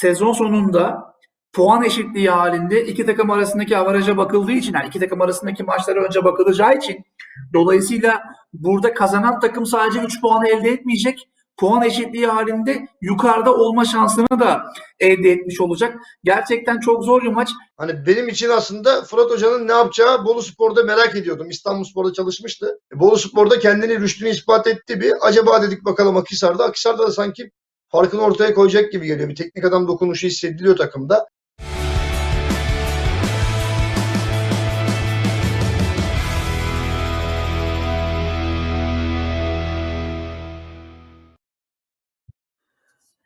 sezon sonunda puan eşitliği halinde iki takım arasındaki avaraja bakıldığı için yani iki takım arasındaki maçlara önce bakılacağı için dolayısıyla burada kazanan takım sadece 3 puanı elde etmeyecek. Puan eşitliği halinde yukarıda olma şansını da elde etmiş olacak. Gerçekten çok zor bir maç. Hani benim için aslında Fırat Hoca'nın ne yapacağı Bolu Spor'da merak ediyordum. İstanbul Spor'da çalışmıştı. Bolu Spor'da kendini rüştünü ispat etti bir. Acaba dedik bakalım Akhisar'da. Akhisar'da da sanki farkını ortaya koyacak gibi geliyor. Bir teknik adam dokunuşu hissediliyor takımda.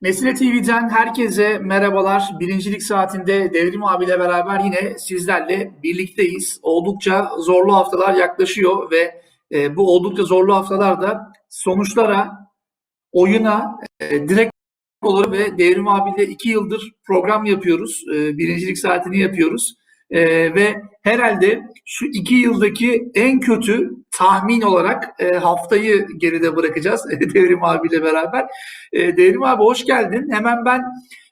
Nesile TV'den herkese merhabalar. Birincilik saatinde Devrim abiyle beraber yine sizlerle birlikteyiz. Oldukça zorlu haftalar yaklaşıyor ve e, bu oldukça zorlu haftalarda sonuçlara, oyuna e, direkt olarak ve Devrim abiyle iki yıldır program yapıyoruz. E, birincilik saatini yapıyoruz. E, ve herhalde şu iki yıldaki en kötü tahmin olarak e, haftayı geride bırakacağız Devrim abiyle beraber. E, Devrim abi hoş geldin. Hemen ben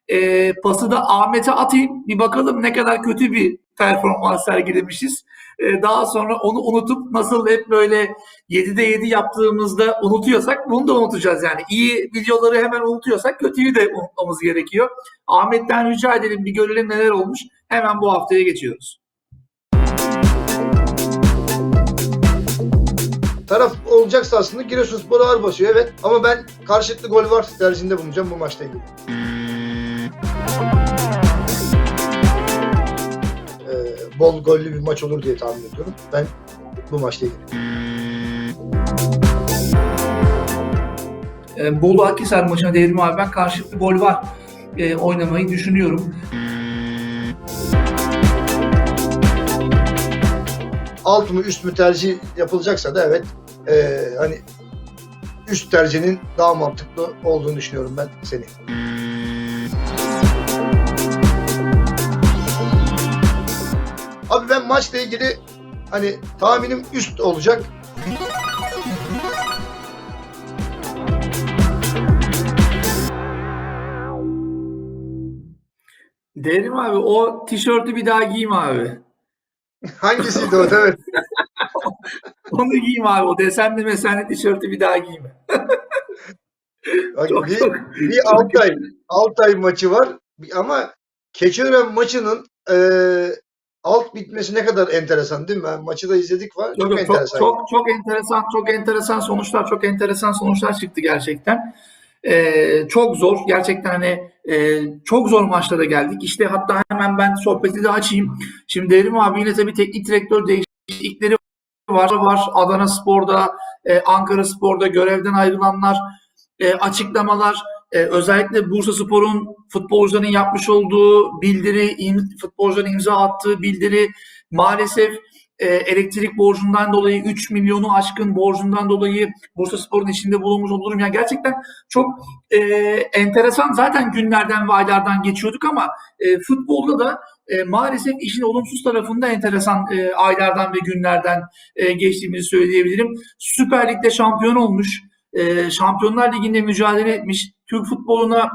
e, pası da Ahmet'e atayım. Bir bakalım ne kadar kötü bir performans sergilemişiz. E, daha sonra onu unutup nasıl hep böyle 7'de 7 yaptığımızda unutuyorsak bunu da unutacağız. Yani iyi videoları hemen unutuyorsak kötüyü de unutmamız gerekiyor. Ahmet'ten rica edelim bir görelim neler olmuş. Hemen bu haftaya geçiyoruz. Taraf olacaksa aslında Giresunspor ağır basıyor evet. Ama ben karşılıklı gol var tercihinde bulunacağım bu maçta ilgili. Bol gollü bir maç olur diye tahmin ediyorum. Ben bu maçta. E, Bolu Akhisar maçına Devrim abi ben karşılıklı gol var e, oynamayı düşünüyorum. alt mı üst mü tercih yapılacaksa da evet e, hani üst tercihinin daha mantıklı olduğunu düşünüyorum ben seni. Maçla ilgili hani tahminim üst olacak. Devrim abi o tişörtü bir daha giyme abi. Hangisiydi o evet. Onu giyme abi. O desenli mesenli tişörtü bir daha giyme. Bak, Çok, bir, çok- bir Altay, Altay maçı var ama Keçiören maçının e, alt bitmesi ne kadar enteresan değil mi? Ben maçı da izledik var. Çok, Çok, çok, enteresan. çok, çok enteresan, çok enteresan sonuçlar, çok enteresan sonuçlar çıktı gerçekten. Ee, çok zor, gerçekten hani e, çok zor maçlara geldik. İşte hatta hemen ben sohbeti de açayım. Şimdi Devrim abi yine tabii teknik direktör değişiklikleri var. var. Adana Spor'da, e, Ankara Spor'da görevden ayrılanlar, e, açıklamalar, e, özellikle Bursa Spor'un futbolcuların yapmış olduğu bildiri, im- futbolcuların imza attığı bildiri maalesef e, elektrik borcundan dolayı 3 milyonu aşkın borcundan dolayı Bursa Spor'un içinde bulunmuş olduğu durum. Yani gerçekten çok e, enteresan zaten günlerden ve aylardan geçiyorduk ama e, futbolda da e, maalesef işin olumsuz tarafında enteresan e, aylardan ve günlerden e, geçtiğimizi söyleyebilirim. Süper Lig'de şampiyon olmuş, e, Şampiyonlar Ligi'nde mücadele etmiş, Türk futboluna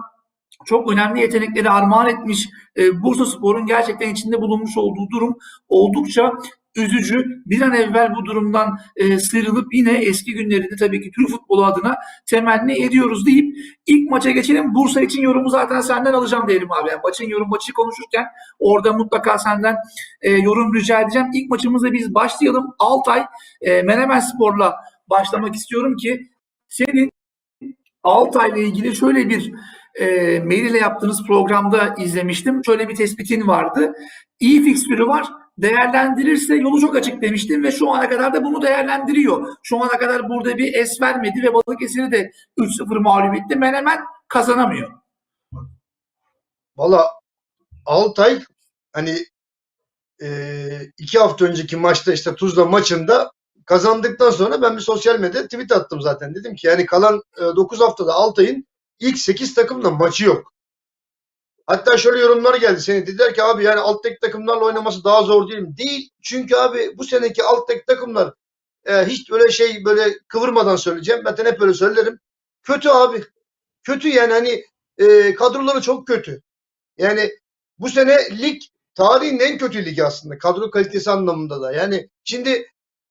çok önemli yetenekleri armağan etmiş e, Bursa Spor'un gerçekten içinde bulunmuş olduğu durum oldukça üzücü. Bir an evvel bu durumdan e, sıyrılıp yine eski günlerini tabii ki Türk futbolu adına temenni ediyoruz deyip ilk maça geçelim. Bursa için yorumu zaten senden alacağım diyelim abi. Yani maçın yorum maçı konuşurken orada mutlaka senden e, yorum rica edeceğim. İlk maçımızda biz başlayalım. Altay e, Menemen Spor'la başlamak istiyorum ki senin Altay'la ilgili şöyle bir e, mail ile yaptığınız programda izlemiştim. Şöyle bir tespitin vardı. İyi fikstürü var. Değerlendirirse yolu çok açık demiştim ve şu ana kadar da bunu değerlendiriyor. Şu ana kadar burada bir es vermedi ve Balıkesir'i de 3-0 mağlup etti. Menemen kazanamıyor. Valla Altay hani e, iki hafta önceki maçta işte Tuzla maçında kazandıktan sonra ben bir sosyal medyada tweet attım zaten. Dedim ki yani kalan 9 haftada Altay'ın ilk 8 takımla maçı yok. Hatta şöyle yorumlar geldi seni. Dediler ki abi yani alttaki takımlarla oynaması daha zor değil mi? Değil. Çünkü abi bu seneki alttaki takımlar e, hiç böyle şey böyle kıvırmadan söyleyeceğim. Zaten hep böyle söylerim. Kötü abi. Kötü yani hani e, kadroları çok kötü. Yani bu sene lig tarihin en kötü ligi aslında kadro kalitesi anlamında da. Yani şimdi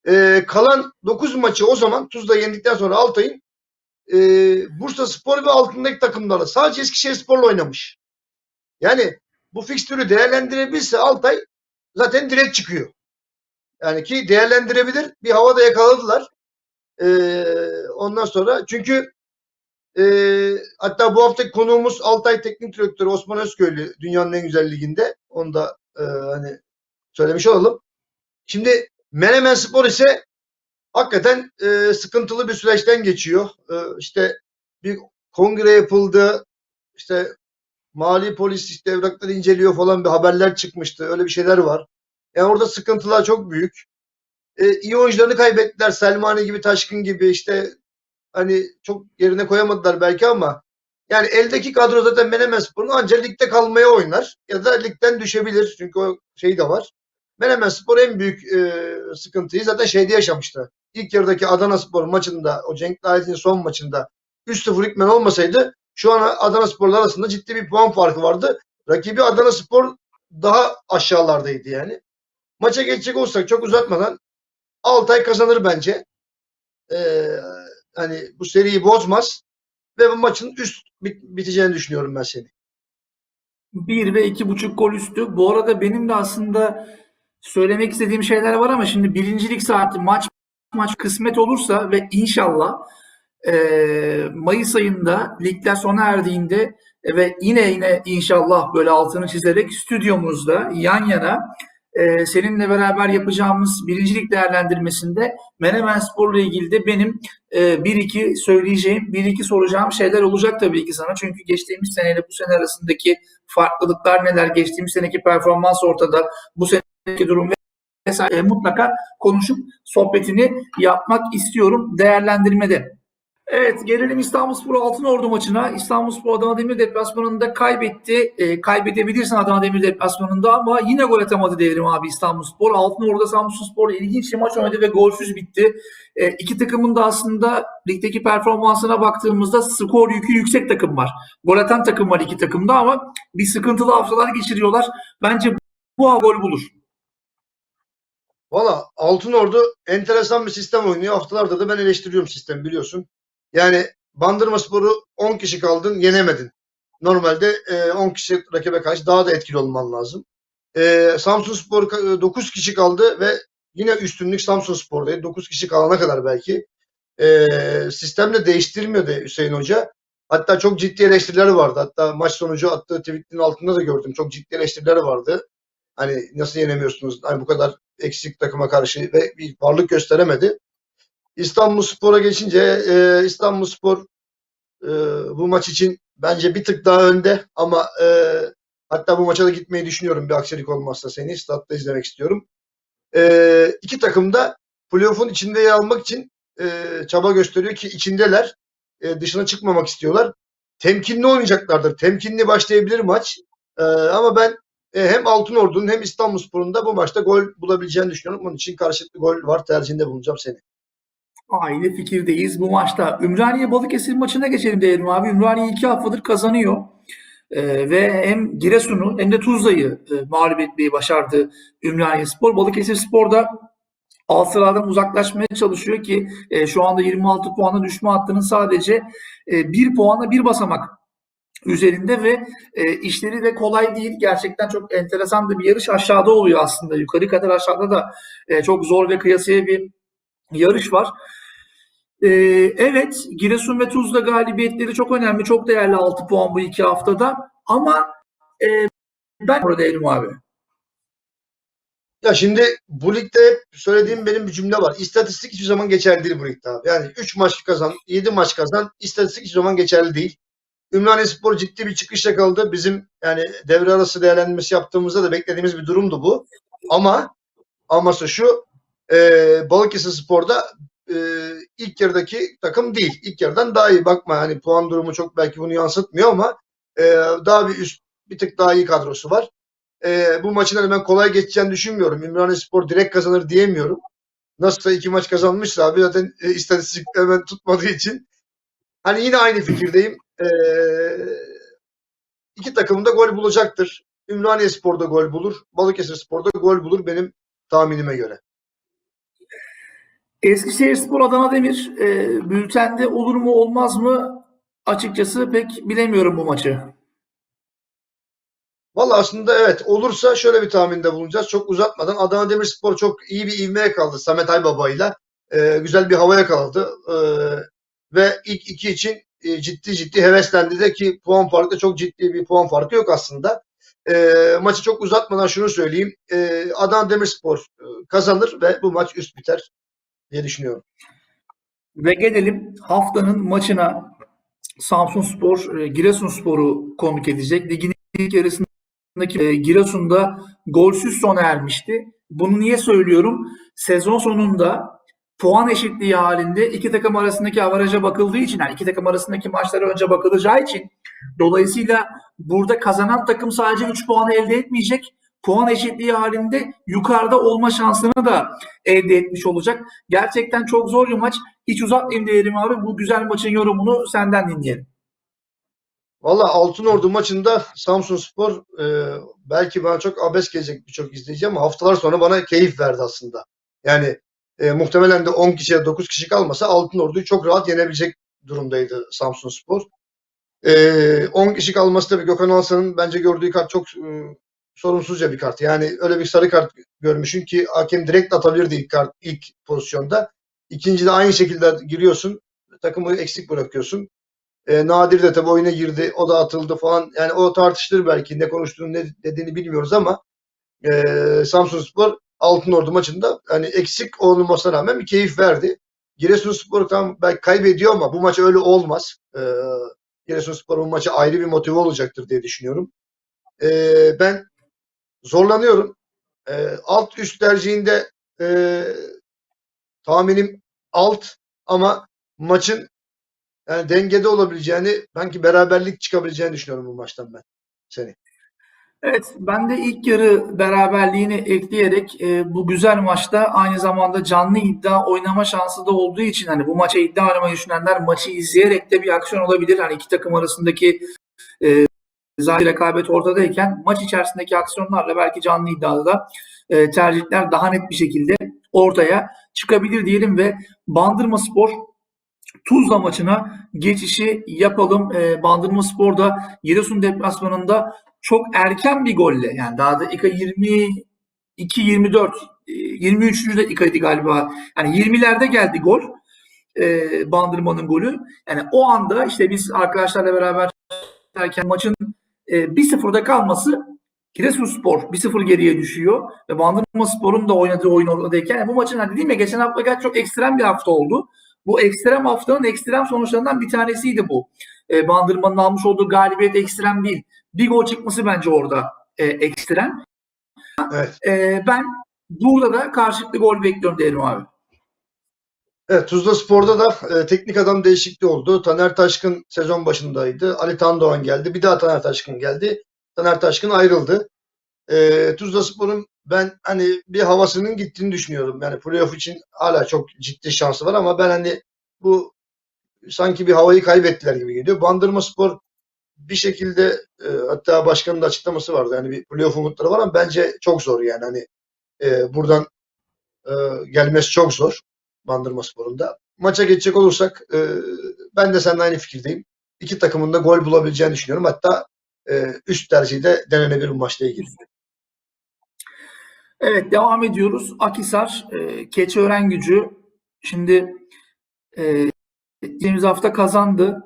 e, kalan 9 maçı o zaman Tuzla yendikten sonra Altay'ın e, Bursa Spor ve altındaki takımlarla sadece Eskişehir Spor'la oynamış. Yani bu fikstürü değerlendirebilse Altay zaten direkt çıkıyor. Yani ki değerlendirebilir. Bir havada yakaladılar. E, ondan sonra çünkü e, hatta bu haftaki konuğumuz Altay Teknik Direktörü Osman Özköylü dünyanın en güzel liginde. Onu da e, hani söylemiş olalım. Şimdi Menemen Spor ise hakikaten e, sıkıntılı bir süreçten geçiyor. E, işte bir kongre yapıldı. İşte mali polis işte evrakları inceliyor falan bir haberler çıkmıştı. Öyle bir şeyler var. Yani orada sıkıntılar çok büyük. E, iyi oyuncularını kaybettiler. Selmani gibi, Taşkın gibi işte hani çok yerine koyamadılar belki ama yani eldeki kadro zaten Menemen Spor'un ancak ligde kalmaya oynar ya da ligden düşebilir. Çünkü o şey de var. Menemen Spor en büyük e, sıkıntıyı zaten şeyde yaşamıştı. İlk yarıdaki Adana Spor maçında, o Cenk Dahil'in son maçında 3-0 hükmen olmasaydı şu an Adana Spor'la arasında ciddi bir puan farkı vardı. Rakibi Adana Spor daha aşağılardaydı yani. Maça geçecek olsak çok uzatmadan Altay kazanır bence. Ee, hani bu seriyi bozmaz ve bu maçın üst bit- biteceğini düşünüyorum ben seni. 1 ve 2.5 gol üstü. Bu arada benim de aslında söylemek istediğim şeyler var ama şimdi birincilik saati maç maç kısmet olursa ve inşallah eee, Mayıs ayında ligler sona erdiğinde ve yine yine inşallah böyle altını çizerek stüdyomuzda yan yana eee, seninle beraber yapacağımız birincilik değerlendirmesinde Menemen Spor'la ilgili de benim eee, bir iki söyleyeceğim, bir iki soracağım şeyler olacak tabii ki sana. Çünkü geçtiğimiz seneyle bu sene arasındaki farklılıklar neler, geçtiğimiz seneki performans ortada, bu seneki durum vesaire e, mutlaka konuşup sohbetini yapmak istiyorum değerlendirmede. Evet gelelim İstanbulspor Altınordu maçına. İstanbulspor Adana Demir deplasmanında kaybetti. E, kaybedebilirsin Adana Demir deplasmanında ama yine gol atamadı diyelim abi İstanbulspor. Altınordu'da Samsunspor ilginç bir maç oynadı ve golsüz bitti. E, iki takımın da aslında ligdeki performansına baktığımızda skor yükü yüksek takım var. Gol atan takım var iki takımda ama bir sıkıntılı haftalar geçiriyorlar. Bence bu gol bulur. Valla Altınordu enteresan bir sistem oynuyor. Haftalarda da ben eleştiriyorum sistemi biliyorsun. Yani Bandırma Spor'u 10 kişi kaldın yenemedin. Normalde e, 10 kişi rakibe karşı daha da etkili olman lazım. E, Samsun Spor 9 kişi kaldı ve yine üstünlük Samsun Spor'daydı. 9 kişi kalana kadar belki. E, sistem de değiştirmiyordu Hüseyin Hoca. Hatta çok ciddi eleştiriler vardı. Hatta maç sonucu attığı tweet'in altında da gördüm. Çok ciddi eleştiriler vardı. Hani nasıl yenemiyorsunuz? Hani bu kadar eksik takıma karşı ve bir varlık gösteremedi. İstanbul Spor'a geçince e, İstanbul Spor e, bu maç için bence bir tık daha önde ama e, hatta bu maça da gitmeyi düşünüyorum bir aksilik olmazsa seni statta izlemek istiyorum. E, iki takım da playoff'un içinde yer almak için e, çaba gösteriyor ki içindeler. E, dışına çıkmamak istiyorlar. Temkinli oynayacaklardır. Temkinli başlayabilir maç. E, ama ben hem Altınordu'nun hem İstanbulspor'un da bu maçta gol bulabileceğini düşünüyorum. Onun için karşılıklı gol var tercihinde bulunacağım seni. Aynı fikirdeyiz bu maçta. Ümraniye Balıkesir maçına geçelim diyelim abi. Ümraniye iki haftadır kazanıyor. Ee, ve hem Giresun'u hem de Tuzla'yı e, mağlup etmeyi başardı Ümraniye Spor. Balıkesir Spor da alt sıradan uzaklaşmaya çalışıyor ki e, şu anda 26 puanla düşme hattının sadece e, bir puanla bir basamak üzerinde ve e, işleri de kolay değil. Gerçekten çok enteresan bir yarış aşağıda oluyor aslında. Yukarı kadar aşağıda da e, çok zor ve kıyasıya bir yarış var. Ee, evet Giresun ve Tuzla galibiyetleri çok önemli. Çok değerli 6 puan bu iki haftada. Ama e, ben orada değilim abi. Ya şimdi bu ligde hep söylediğim benim bir cümle var. İstatistik hiçbir zaman geçerli değil bu ligde abi. Yani 3 maç kazan, 7 maç kazan istatistik hiçbir zaman geçerli değil. Ümraniye Spor ciddi bir çıkış yakaladı. Bizim yani devre arası değerlendirmesi yaptığımızda da beklediğimiz bir durumdu bu. Ama aması şu e, Balıkesir Spor'da e, ilk yarıdaki takım değil. İlk yarıdan daha iyi bakma. Hani puan durumu çok belki bunu yansıtmıyor ama e, daha bir üst bir tık daha iyi kadrosu var. E, bu maçın hani ben kolay geçeceğini düşünmüyorum. Ümraniye Spor direkt kazanır diyemiyorum. Nasılsa iki maç kazanmışsa abi zaten e, istatistik hemen tutmadığı için. Hani yine aynı fikirdeyim. E, iki takım da gol bulacaktır. Ümraniye Spor'da gol bulur. Balıkesir Spor'da gol bulur benim tahminime göre. Eskişehirspor Adana Demir e, bültende olur mu olmaz mı? Açıkçası pek bilemiyorum bu maçı. Valla aslında evet olursa şöyle bir tahminde bulunacağız. Çok uzatmadan Adana Demirspor çok iyi bir ivmeye kaldı Samet Aybaba'yla. Ee, güzel bir hava yakaladı. Ee, ve ilk iki için e, ciddi ciddi heveslendi de ki puan farkı da çok ciddi bir puan farkı yok aslında. Ee, maçı çok uzatmadan şunu söyleyeyim. Ee, Adana Demirspor e, kazanır ve bu maç üst biter diye düşünüyorum. Ve gelelim haftanın maçına. Samsunspor e, Giresunspor'u konuk edecek. Ligin ilk yarısındaki e, Giresun'da golsüz sona ermişti. Bunu niye söylüyorum? Sezon sonunda puan eşitliği halinde iki takım arasındaki avaraja bakıldığı için, yani iki takım arasındaki maçlara önce bakılacağı için dolayısıyla burada kazanan takım sadece 3 puanı elde etmeyecek. Puan eşitliği halinde yukarıda olma şansını da elde etmiş olacak. Gerçekten çok zor bir maç. Hiç uzatmayayım diyelim abi. Bu güzel maçın yorumunu senden dinleyelim. Valla Altınordu maçında Samsunspor e, belki bana çok abes gelecek birçok izleyici ama haftalar sonra bana keyif verdi aslında. Yani e, muhtemelen de 10 kişiye 9 kişi kalmasa Altınordu'yu çok rahat yenebilecek durumdaydı Samsunspor. E, 10 kişi kalması tabii Gökhan Alsan'ın bence gördüğü kart çok e, sorumsuzca bir kart. Yani öyle bir sarı kart görmüşüm ki hakem direkt atabilirdi ilk kart ilk pozisyonda. İkinci de aynı şekilde giriyorsun. Takımı eksik bırakıyorsun. E, Nadir de tabii oyuna girdi. O da atıldı falan. Yani o tartışılır belki. Ne konuştuğunu ne dediğini bilmiyoruz ama e, Samsunspor Altınordu maçında hani eksik olmasına rağmen bir keyif verdi. Giresunspor tam belki kaybediyor ama bu maç öyle olmaz. E, Giresunspor bu maça ayrı bir motive olacaktır diye düşünüyorum. E, ben zorlanıyorum. E, alt üst tercihinde e, tahminim alt ama maçın yani dengede olabileceğini, sanki beraberlik çıkabileceğini düşünüyorum bu maçtan ben. Seni. Evet, ben de ilk yarı beraberliğini ekleyerek e, bu güzel maçta aynı zamanda canlı iddia oynama şansı da olduğu için hani bu maça iddia oynamayı düşünenler maçı izleyerek de bir aksiyon olabilir. Hani iki takım arasındaki e, zahir rekabet ortadayken maç içerisindeki aksiyonlarla belki canlı iddiada da e, tercihler daha net bir şekilde ortaya çıkabilir diyelim ve Bandırma Spor Tuzla maçına geçişi yapalım. E, Bandırma Spor'da Giresun deplasmanında çok erken bir golle yani daha dakika 22 24 23. dakikaydı galiba. Yani 20'lerde geldi gol. E, Bandırma'nın golü. Yani o anda işte biz arkadaşlarla beraber derken maçın e, 1-0'da kalması Giresunspor 1-0 geriye düşüyor ve Bandırma Spor'un da oynadığı oyun oradayken yani bu maçın hani dediğim ya geçen hafta gerçekten çok ekstrem bir hafta oldu. Bu ekstrem haftanın ekstrem sonuçlarından bir tanesiydi bu. E, Bandırma'nın almış olduğu galibiyet ekstrem değil. Bir gol çıkması bence orada e, ekstrem. Evet. E, ben burada da karşılıklı gol bekliyorum derim abi. Evet Tuzla Spor'da da e, teknik adam değişikliği oldu. Taner Taşkın sezon başındaydı. Ali Tandoğan geldi. Bir daha Taner Taşkın geldi. Taner Taşkın ayrıldı. E, Tuzla Spor'un ben hani bir havasının gittiğini düşünüyorum. Yani playoff için hala çok ciddi şansı var ama ben hani bu sanki bir havayı kaybettiler gibi geliyor. Bandırma Spor bir şekilde e, hatta başkanın da açıklaması vardı. Yani bir playoff umutları var ama bence çok zor yani hani e, buradan e, gelmesi çok zor Bandırma Spor'unda. Maça geçecek olursak e, ben de seninle aynı fikirdeyim. İki takımın da gol bulabileceğini düşünüyorum. Hatta e, üst tercihi de denenebilir bu maçla ilgili. Evet devam ediyoruz. Akisar, e, Keçiören gücü. Şimdi e, geçtiğimiz hafta kazandı.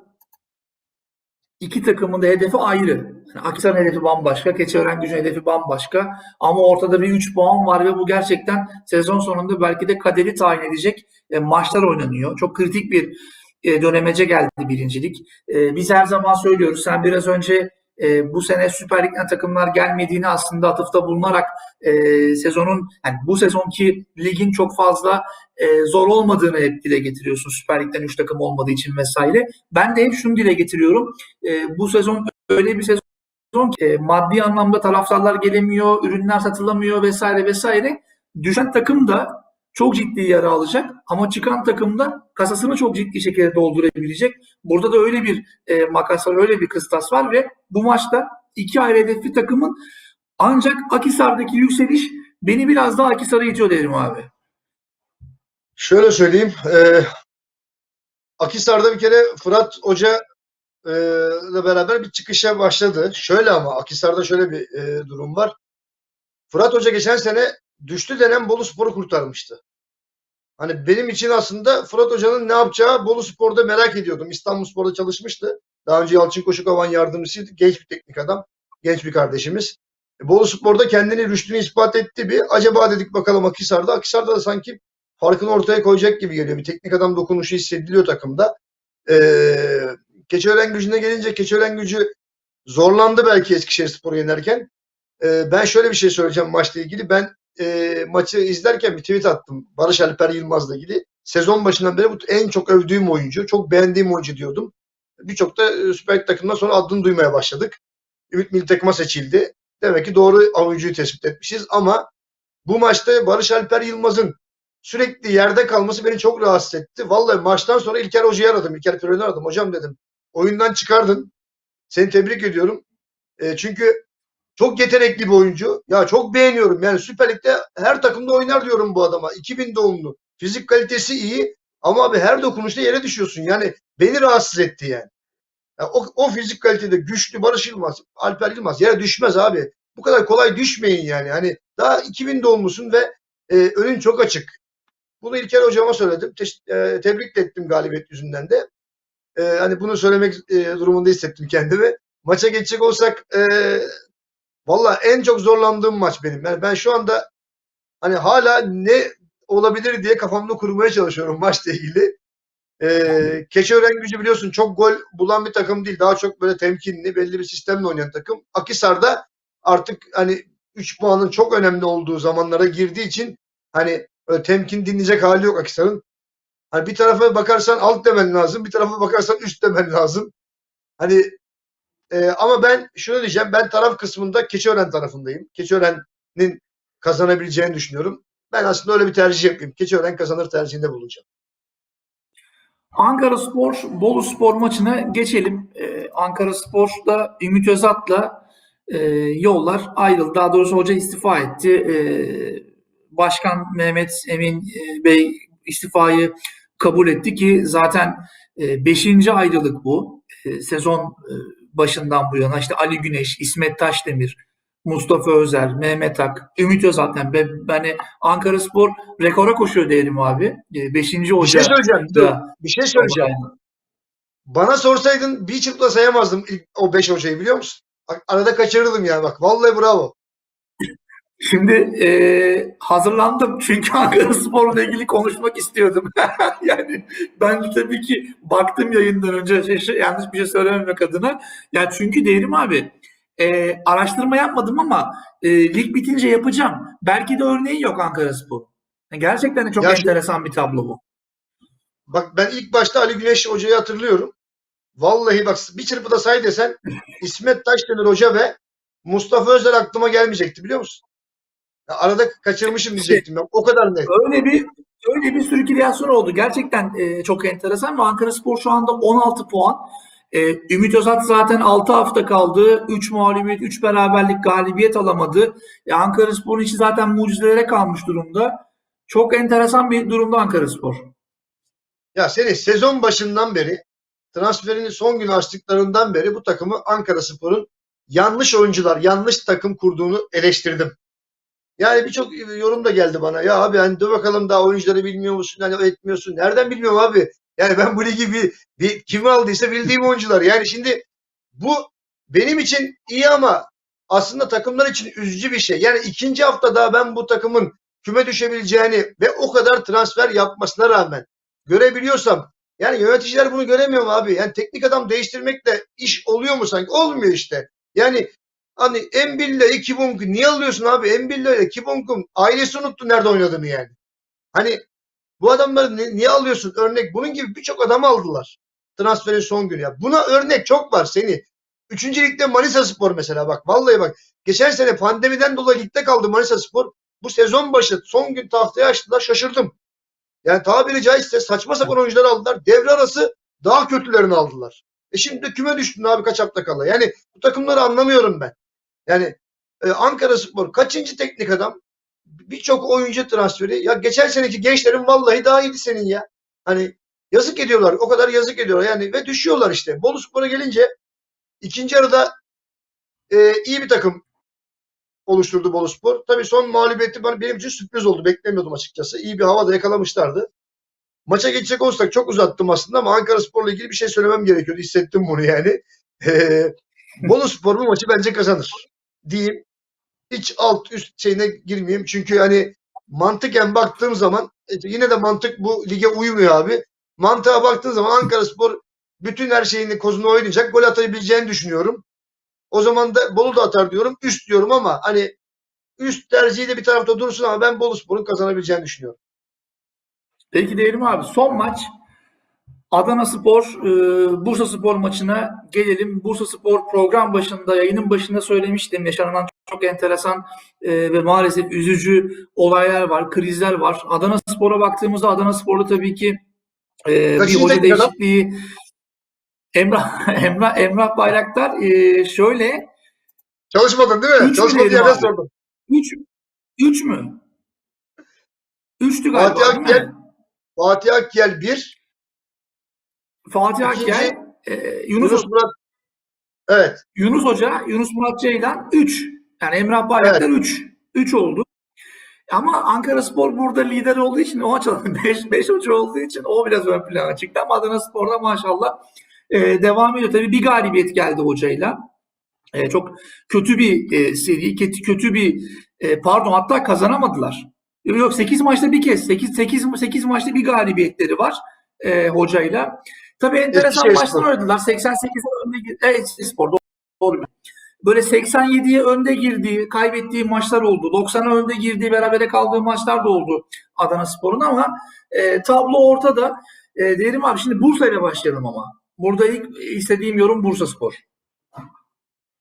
İki takımın da hedefi ayrı. Yani Akisar'ın hedefi bambaşka, Keçiören gücün hedefi bambaşka. Ama ortada bir 3 puan var ve bu gerçekten sezon sonunda belki de kaderi tayin edecek e, maçlar oynanıyor. Çok kritik bir e, dönemece geldi birincilik. E, biz her zaman söylüyoruz. Sen biraz önce e, bu sene Süper Lig'den takımlar gelmediğini aslında atıfta bulunarak e, sezonun yani bu sezonki ligin çok fazla e, zor olmadığını hep dile getiriyorsun Süper Lig'den 3 takım olmadığı için vesaire. Ben de hep şunu dile getiriyorum. E, bu sezon öyle bir sezon ki e, maddi anlamda taraftarlar gelemiyor, ürünler satılamıyor vesaire vesaire. Düşen takım da çok ciddi yara alacak ama çıkan takım da kasasını çok ciddi şekilde doldurabilecek. Burada da öyle bir e, makas var, öyle bir kıstas var ve bu maçta iki ayrı hedefli takımın ancak Akisar'daki yükseliş beni biraz daha Akisar'a itiyor derim abi. Şöyle söyleyeyim. E, Akisar'da bir kere Fırat Hoca e, ile beraber bir çıkışa başladı. Şöyle ama Akisar'da şöyle bir e, durum var. Fırat Hoca geçen sene düştü denen Bolu Spor'u kurtarmıştı. Hani benim için aslında Fırat Hoca'nın ne yapacağı Bolu Spor'da merak ediyordum. İstanbul Spor'da çalışmıştı. Daha önce Yalçın Koşukovan yardımcısıydı. Genç bir teknik adam. Genç bir kardeşimiz. E, Bolu Spor'da kendini rüştünü ispat etti bir. Acaba dedik bakalım Akisar'da. Akisar'da da sanki farkını ortaya koyacak gibi geliyor. Bir teknik adam dokunuşu hissediliyor takımda. Ee, Keçiören gücüne gelince Keçiören gücü zorlandı belki Eskişehir Spor'u yenerken. Ee, ben şöyle bir şey söyleyeceğim maçla ilgili. Ben e, maçı izlerken bir tweet attım. Barış Alper Yılmaz'la ilgili. Sezon başından beri bu en çok övdüğüm oyuncu, çok beğendiğim oyuncu diyordum. Birçok da e, Süper Lig takımından sonra adını duymaya başladık. Ümit Milli Takım'a seçildi. Demek ki doğru oyuncuyu tespit etmişiz ama bu maçta Barış Alper Yılmaz'ın sürekli yerde kalması beni çok rahatsız etti. Vallahi maçtan sonra İlker Hoca'yı aradım. İlker Pürel'i aradım. Hocam dedim. Oyundan çıkardın. Seni tebrik ediyorum. E, çünkü çok yetenekli bir oyuncu. Ya çok beğeniyorum. Yani Süper Lig'de her takımda oynar diyorum bu adama. 2000 doğumlu. Fizik kalitesi iyi. Ama abi her dokunuşta yere düşüyorsun. Yani beni rahatsız etti yani. Ya o, o fizik kalitede güçlü Barış Yılmaz, Alper Yılmaz yere düşmez abi. Bu kadar kolay düşmeyin yani. Hani daha 2000 doğumlusun ve e, önün çok açık. Bunu İlker hocama söyledim. Te- e, tebrik ettim galibiyet yüzünden de. E, hani bunu söylemek e, durumunda hissettim kendimi. Maça geçecek olsak e, valla en çok zorlandığım maç benim. Yani ben şu anda hani hala ne olabilir diye kafamda kurmaya çalışıyorum maçla ilgili. E, Keçiören gücü biliyorsun çok gol bulan bir takım değil. Daha çok böyle temkinli belli bir sistemle oynayan takım. Akisar'da artık hani 3 puanın çok önemli olduğu zamanlara girdiği için hani temkin dinleyecek hali yok Akisar'ın. Hani bir tarafa bakarsan alt demen lazım, bir tarafa bakarsan üst demen lazım. Hani e, ama ben şunu diyeceğim, ben taraf kısmında Keçiören tarafındayım. Keçiören'in kazanabileceğini düşünüyorum. Ben aslında öyle bir tercih yapayım. Keçiören kazanır tercihinde bulunacağım. Ankara Spor, Bolu Spor maçına geçelim. Ee, Ankara Spor'da Ümit Özat'la e, yollar ayrıldı. Daha doğrusu hoca istifa etti. Ee, Başkan Mehmet Emin e, Bey istifayı kabul etti ki zaten 5. ayrılık bu. E, sezon e, başından bu yana işte Ali Güneş, İsmet Taşdemir, Mustafa Özer, Mehmet Ak, Ümit Özat. Yani ben, hani Ankara Spor rekora koşuyor derim abi. 5. Bir hoca. şey söyleyeceğim. Dur, bir şey söyleyeceğim. Bana sorsaydın bir çırpla sayamazdım ilk o 5 hocayı biliyor musun? Arada kaçırırdım yani bak. Vallahi bravo. Şimdi e, hazırlandım çünkü Ankara Spor'la ilgili konuşmak istiyordum. yani ben de tabii ki baktım yayından önce şey, şey, yanlış bir şey söylememek adına. Yani çünkü değerim abi e, araştırma yapmadım ama e, lig bitince yapacağım. Belki de örneği yok Ankara Spor. Yani gerçekten de çok Ya enteresan bir tablo bu. Bak ben ilk başta Ali Güneş hocayı hatırlıyorum. Vallahi bak bir çırpıda say desen İsmet Taşdemir hoca ve Mustafa Özel aklıma gelmeyecekti biliyor musun? Ya arada kaçırmışım diyecektim. ya. O kadar net. Öyle bir öyle bir sirkülasyon oldu. Gerçekten e, çok enteresan ve Ankara Spor şu anda 16 puan. E, Ümit Özat zaten 6 hafta kaldı. 3 mağlubiyet, 3 beraberlik galibiyet alamadı. E, Ankara Spor'un içi zaten mucizelere kalmış durumda. Çok enteresan bir durumda Ankara Spor. Ya seni sezon başından beri transferini son gün açtıklarından beri bu takımı Ankara Spor'un yanlış oyuncular, yanlış takım kurduğunu eleştirdim. Yani birçok yorum da geldi bana. Ya abi hani dur bakalım daha oyuncuları bilmiyor musun? Hani etmiyorsun. Nereden bilmiyorum abi? Yani ben bu ligi bir, bir kimi aldıysa bildiğim oyuncular. Yani şimdi bu benim için iyi ama aslında takımlar için üzücü bir şey. Yani ikinci haftada ben bu takımın küme düşebileceğini ve o kadar transfer yapmasına rağmen görebiliyorsam yani yöneticiler bunu göremiyor mu abi? Yani teknik adam değiştirmekle iş oluyor mu sanki? Olmuyor işte. Yani hani Embille Ekibunk niye alıyorsun abi? Embille ile Ekibunk'un ailesi unuttu nerede oynadığını yani. Hani bu adamları ni- niye alıyorsun? Örnek bunun gibi birçok adamı aldılar. Transferin son günü ya. Buna örnek çok var seni. Üçüncü ligde Manisa Spor mesela bak. Vallahi bak. Geçen sene pandemiden dolayı ligde kaldı Manisa Spor. Bu sezon başı son gün tahtaya açtılar şaşırdım. Yani tabiri caizse saçma sapan oyuncular aldılar. Devre arası daha kötülerini aldılar. E şimdi de küme düştün abi kaç hafta kala. Yani bu takımları anlamıyorum ben. Yani e, Ankara Spor kaçıncı teknik adam? Birçok oyuncu transferi. Ya geçen seneki gençlerin vallahi daha iyiydi senin ya. Hani yazık ediyorlar. O kadar yazık ediyorlar. Yani ve düşüyorlar işte. Bolu Spor'a gelince ikinci yarıda e, iyi bir takım oluşturdu Bolu Spor. Tabii son mağlubiyeti benim için sürpriz oldu. Beklemiyordum açıkçası. İyi bir havada yakalamışlardı. Maça geçecek olsak çok uzattım aslında ama Ankara Spor'la ilgili bir şey söylemem gerekiyordu. Hissettim bunu yani. Ee, Bolu Spor bu maçı bence kazanır. Diyeyim. Hiç alt üst şeyine girmeyeyim. Çünkü hani mantıken baktığım zaman e, yine de mantık bu lige uymuyor abi. Mantığa baktığın zaman Ankara Spor bütün her şeyini kozunu oynayacak. Gol atabileceğini düşünüyorum. O zaman da Bolu da atar diyorum. Üst diyorum ama hani üst tercihi de bir tarafta dursun ama ben Bolu Spor'un kazanabileceğini düşünüyorum. Peki Devrim abi son maç Adana Spor, e, Bursa Spor maçına gelelim. Bursa Spor program başında, yayının başında söylemiştim. Yaşanan çok enteresan e, ve maalesef üzücü olaylar var, krizler var. Adana Spor'a baktığımızda Adana Spor'da tabii ki e, bir hoca değişikliği Emrah, Emrah, Emrah Bayraktar e, şöyle Çalışmadın değil mi? Üç abi? sordum. 3 3 mü? 3'tü galiba Fatih Akgel-? Fatih Akgel 1, Fatih Akgel, e, Yunus, Yunus Murat Evet. Yunus Hoca, Yunus Murat Ceylan 3. Yani Emrah Bayraktar 3. 3 oldu. Ama Ankara Spor burada lider olduğu için o açıdan 5 5 hoca olduğu için o biraz ön plana çıktı ama Adana Spor'da maşallah e, devam ediyor. Tabii bir galibiyet geldi hocayla. E, çok kötü bir e, seri, kötü, kötü bir e, pardon hatta kazanamadılar. Yok 8 maçta bir kez 8 8 8 maçta bir galibiyetleri var e, hocayla. Tabii enteresan Eskişehir maçlar oynadılar. 88'e önde girdi. Evet Spor doğru. Böyle 87'ye önde girdiği, kaybettiği maçlar oldu. 90'a önde girdiği, berabere kaldığı maçlar da oldu Adana Spor'un ama e, tablo ortada. E, Derim abi şimdi Bursa ile başlayalım ama. Burada ilk istediğim yorum Bursa Spor.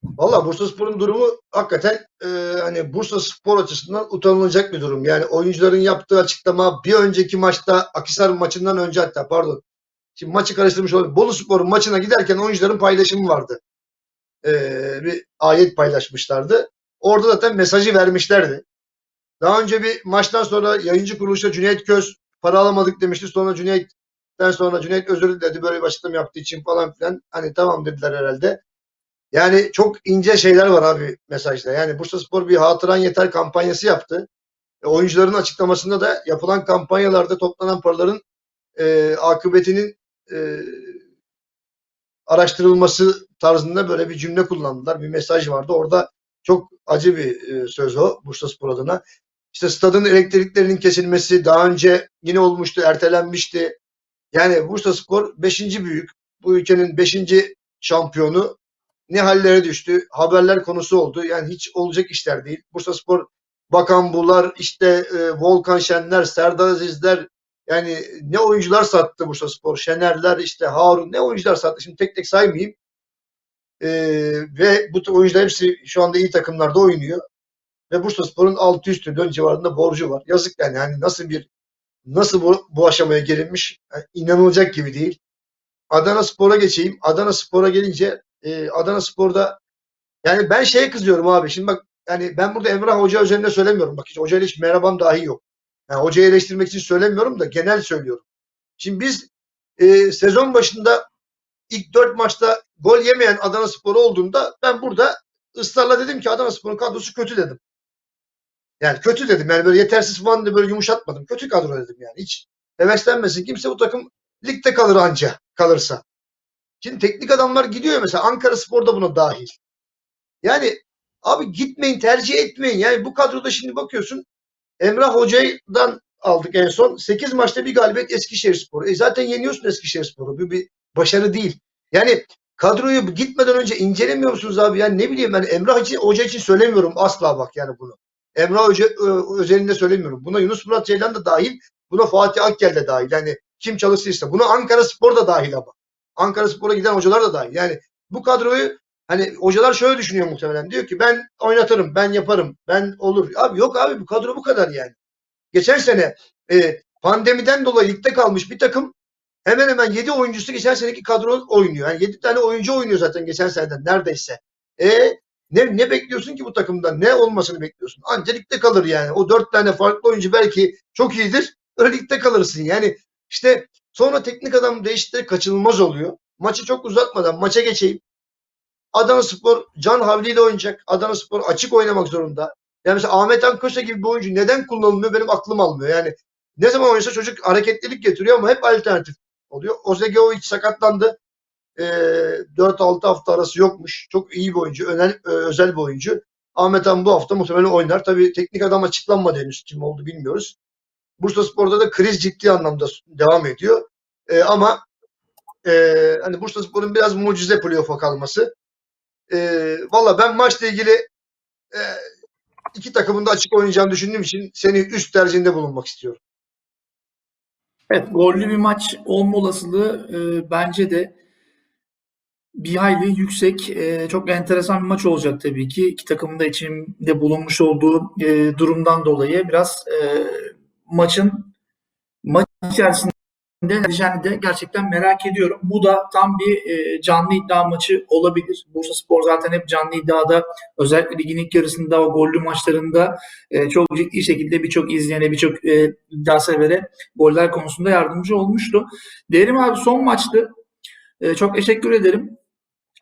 Valla Bursa Spor'un durumu hakikaten e, hani Bursa Spor açısından utanılacak bir durum. Yani oyuncuların yaptığı açıklama bir önceki maçta Akisar maçından önce hatta pardon. Şimdi maçı karıştırmış olabilir. Bolu Spor'un maçına giderken oyuncuların paylaşımı vardı. E, bir ayet paylaşmışlardı. Orada zaten mesajı vermişlerdi. Daha önce bir maçtan sonra yayıncı kuruluşta Cüneyt Köz para alamadık demişti. Sonra Cüneyt'ten sonra Cüneyt özür diledi böyle bir açıklama yaptığı için falan filan. Hani tamam dediler herhalde. Yani çok ince şeyler var abi mesajda. Yani Bursaspor bir hatıran yeter kampanyası yaptı. E, oyuncuların açıklamasında da yapılan kampanyalarda toplanan paraların e, akıbetinin e, araştırılması tarzında böyle bir cümle kullandılar. Bir mesaj vardı. Orada çok acı bir e, söz o Bursaspor adına. İşte stadın elektriklerinin kesilmesi daha önce yine olmuştu, ertelenmişti. Yani Bursaspor 5. büyük. Bu ülkenin 5. şampiyonu ne hallere düştü. Haberler konusu oldu. Yani hiç olacak işler değil. Bursaspor Bakan Bular, işte e, Volkan Şenler, Serdar Azizler yani ne oyuncular sattı Bursaspor. Şenerler, işte Harun ne oyuncular sattı. Şimdi tek tek saymayayım. E, ve bu oyuncular hepsi şu anda iyi takımlarda oynuyor. Ve Bursaspor'un 600 milyon civarında borcu var. Yazık yani. yani nasıl bir nasıl bu, bu aşamaya gelinmiş yani inanılacak gibi değil. Adana Spor'a geçeyim. Adana Spor'a gelince e, Adana Spor'da yani ben şeye kızıyorum abi. Şimdi bak yani ben burada Emrah Hoca üzerinde söylemiyorum. Bak hiç hocayla hiç merhabam dahi yok. Yani hocayı eleştirmek için söylemiyorum da genel söylüyorum. Şimdi biz e, sezon başında ilk dört maçta gol yemeyen Adana Spor olduğunda ben burada ısrarla dedim ki Adana Spor'un kadrosu kötü dedim. Yani kötü dedim. Yani böyle yetersiz falan da böyle yumuşatmadım. Kötü kadro dedim yani. Hiç heveslenmesin. Kimse bu takım ligde kalır anca kalırsa. Şimdi teknik adamlar gidiyor mesela Ankara Spor'da buna dahil. Yani abi gitmeyin tercih etmeyin. Yani bu kadroda şimdi bakıyorsun Emrah Hoca'dan aldık en son. 8 maçta bir galibiyet Eskişehir Sporu. E zaten yeniyorsun Eskişehir Sporu. Bu bir başarı değil. Yani kadroyu gitmeden önce incelemiyor musunuz abi? Yani ne bileyim ben Emrah için, Hoca için söylemiyorum asla bak yani bunu. Emrah Hoca ö, özelinde söylemiyorum. Buna Yunus Murat Ceylan da dahil. Buna Fatih Akgel de dahil. Yani kim çalışırsa. Buna Ankara Spor da dahil ama. Ankara Spor'a giden hocalar da dahil. Yani bu kadroyu hani hocalar şöyle düşünüyor muhtemelen. Diyor ki ben oynatırım, ben yaparım, ben olur. Abi yok abi bu kadro bu kadar yani. Geçen sene e, pandemiden dolayı ligde kalmış bir takım hemen hemen 7 oyuncusu geçen seneki kadro oynuyor. Yani 7 tane oyuncu oynuyor zaten geçen seneden neredeyse. E ne, ne bekliyorsun ki bu takımdan? Ne olmasını bekliyorsun? Anca ligde kalır yani. O 4 tane farklı oyuncu belki çok iyidir. Öyle ligde kalırsın. Yani işte sonra teknik adam değişiklikleri kaçınılmaz oluyor. Maçı çok uzatmadan maça geçeyim. Adana Spor can havliyle oynayacak. Adana Spor açık oynamak zorunda. Yani mesela Ahmet Ankosa gibi bir oyuncu neden kullanılmıyor benim aklım almıyor. Yani ne zaman oynasa çocuk hareketlilik getiriyor ama hep alternatif oluyor. Ozegovic sakatlandı. Ee, 4-6 hafta arası yokmuş. Çok iyi bir oyuncu. Özel, e, özel bir oyuncu. Ahmet Han bu hafta muhtemelen oynar. Tabii teknik adam açıklanmadı henüz. Kim oldu bilmiyoruz. Bursa Spor'da da kriz ciddi anlamda devam ediyor. Ee, ama e, hani Bursa Spor'un biraz mucize playoff'a kalması. Ee, Valla ben maçla ilgili e, iki takımın da açık oynayacağını düşündüğüm için seni üst tercihinde bulunmak istiyorum. Evet, gollü bir maç olma olasılığı e, bence de bir hayli yüksek. E, çok enteresan bir maç olacak tabii ki. İki takımın da içinde bulunmuş olduğu e, durumdan dolayı biraz e, maçın maç içerisinde geleceğini de gerçekten merak ediyorum. Bu da tam bir e, canlı iddia maçı olabilir. Bursa Spor zaten hep canlı iddiada özellikle ligin ilk yarısında o gollü maçlarında e, çok ciddi şekilde birçok izleyene, birçok e, iddia severe goller konusunda yardımcı olmuştu. Derim abi son maçtı. E, çok teşekkür ederim.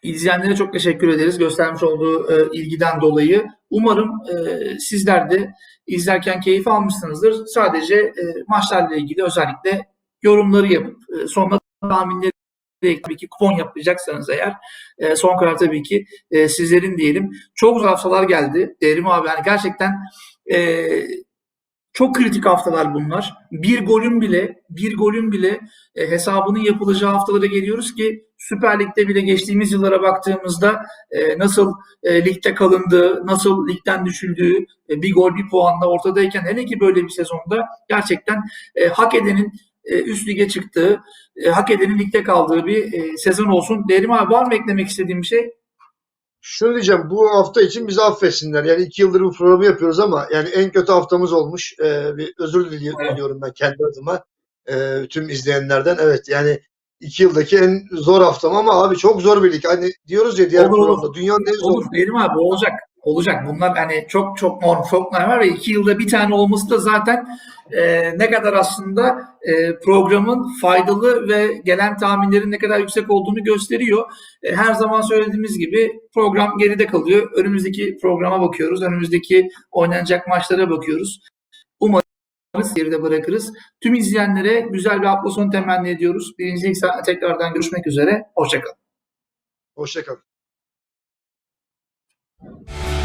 İzleyenlere çok teşekkür ederiz göstermiş olduğu e, ilgiden dolayı. Umarım e, sizler de izlerken keyif almışsınızdır. Sadece e, maçlarla ilgili özellikle yorumları yapıp e, sonra tahminleri tabii ki kupon yapacaksanız eğer e, son karar tabii ki e, sizlerin diyelim. Çok güzel haftalar geldi. Derim abi yani gerçekten e, çok kritik haftalar bunlar. Bir golün bile bir golün bile e, hesabının yapılacağı haftalara geliyoruz ki Süper Lig'de bile geçtiğimiz yıllara baktığımızda e, nasıl e, ligde kalındığı, nasıl ligden düşüldüğü e, bir gol bir puanla ortadayken hele ki böyle bir sezonda gerçekten e, hak edenin e, üst lige çıktığı, e, hak edenin ligde kaldığı bir e, sezon olsun. Derim abi var mı eklemek istediğim bir şey? Şunu diyeceğim bu hafta için bizi affetsinler. Yani iki yıldır bu programı yapıyoruz ama yani en kötü haftamız olmuş. Ee, bir özür diliyorum ben kendi adıma. Ee, tüm izleyenlerden. Evet yani iki yıldaki en zor haftam ama abi çok zor bir lig. Hani diyoruz ya diğer Olur, programda dünyanın en zor Olur Derim abi olacak. Olacak. Bunlar hani çok çok norm, çok normal ve iki yılda bir tane olması da zaten e, ne kadar aslında e, programın faydalı ve gelen tahminlerin ne kadar yüksek olduğunu gösteriyor. E, her zaman söylediğimiz gibi program geride kalıyor. Önümüzdeki programa bakıyoruz. Önümüzdeki oynanacak maçlara bakıyoruz. Umarız geride bırakırız. Tüm izleyenlere güzel bir hafta sonu temenni ediyoruz. Birinci tekrardan görüşmek üzere. Hoşçakalın. Hoşçakalın. Thank you.